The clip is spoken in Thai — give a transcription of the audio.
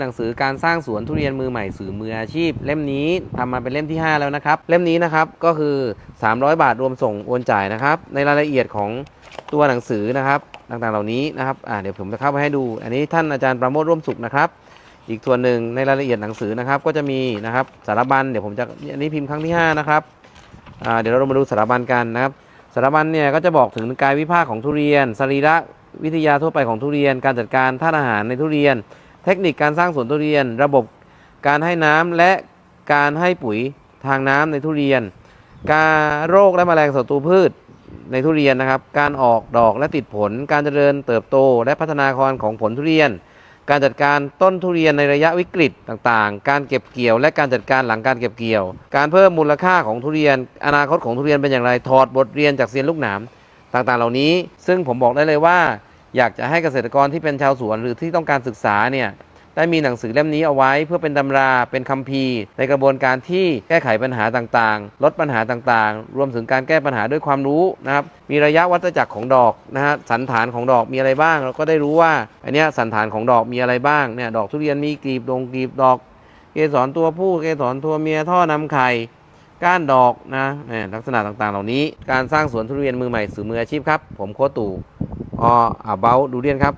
หนังสือการสร้างสวนทุเรียนมือใหม่สื่อมืออาชีพ เล่มนี้ทำมาเป็นเล่มที่ 5 แล้วนะครับ เล่มนี้นะครับก็คือ 300 บาทรวมส่งโอนจ่ายนะครับ ในรายละเอียดของตัวหนังสือนะครับต่างๆเหล่านี้นะครับอ่าเดี๋ยวผมจะเข้าไปให้ดู อันนี้ท่านอาจารย์ประโมทร่วมสุขนะครับ อีกส่วนหนึ่งในรายละเอียดหนังสือนะครับ ก็จะมีนะครับสารบัญเดี๋ยวผมจะอันนี้พิมพ์ครั้งที่ 5 นะครับอ่าเดี๋ยวเรามาดูสารบัญกันนะครับ สารบัญเนี่ยก็จะบอกถึงกายวิภาคของทุเรียนสรีระวิทยาทั่วไปของทุเรียน การจัดการธาตุอาหารในทุเรียน เทคนิคการสร้างสวนทุเรียน ระบบการให้น้ำและการให้ปุ๋ยทางน้ำในทุเรียน การโรคและแมลงศัตรูพืชในทุเรียนนะครับ การออกดอกและติดผล การเจริญเติบโต และพัฒนาการของผลทุเรียน การจัดการต้นทุเรียนในระยะวิกฤตต่างๆ การเก็บเกี่ยว และการจัดการหลังการเก็บเกี่ยว การเพิ่มมูลค่าของทุเรียน อนาคตของทุเรียนเป็นอย่างไร ถอดบทเรียนจากเซียนลูกหนามต่างๆ เหล่านี้ ซึ่งผมบอกได้เลยว่า อยากจะให้เกษตรกรที่เป็นชาวสวนหรือที่ต้องการศึกษาเนี่ยได้มีหนังสือเล่มนี้เอาไว้เพื่อเป็นตำราเป็นคัมภีร์ ในกระบวนการที่แก้ไขปัญหาต่างๆ ลดปัญหาต่างๆ รวมถึงการแก้ปัญหาด้วยความรู้นะครับมีระยะวัฏจักรของดอกนะฮะสันฐานของดอกมีอะไรบ้าง เราก็ได้รู้ว่าอันนี้สันฐานของดอกมีอะไรบ้างเนี่ยดอกทุเรียนมีกลีบดงกลีบดอก เกสรตัวผู้เกสรตัวเมียท่อนำไข่ก้านดอกนะเนี่ยลักษณะต่างๆ เหล่านี้การสร้างสวนทุเรียนมือใหม่สื่อมืออาชีพครับ ผมโคตู่ ออ่าเบาดูเรียนครับ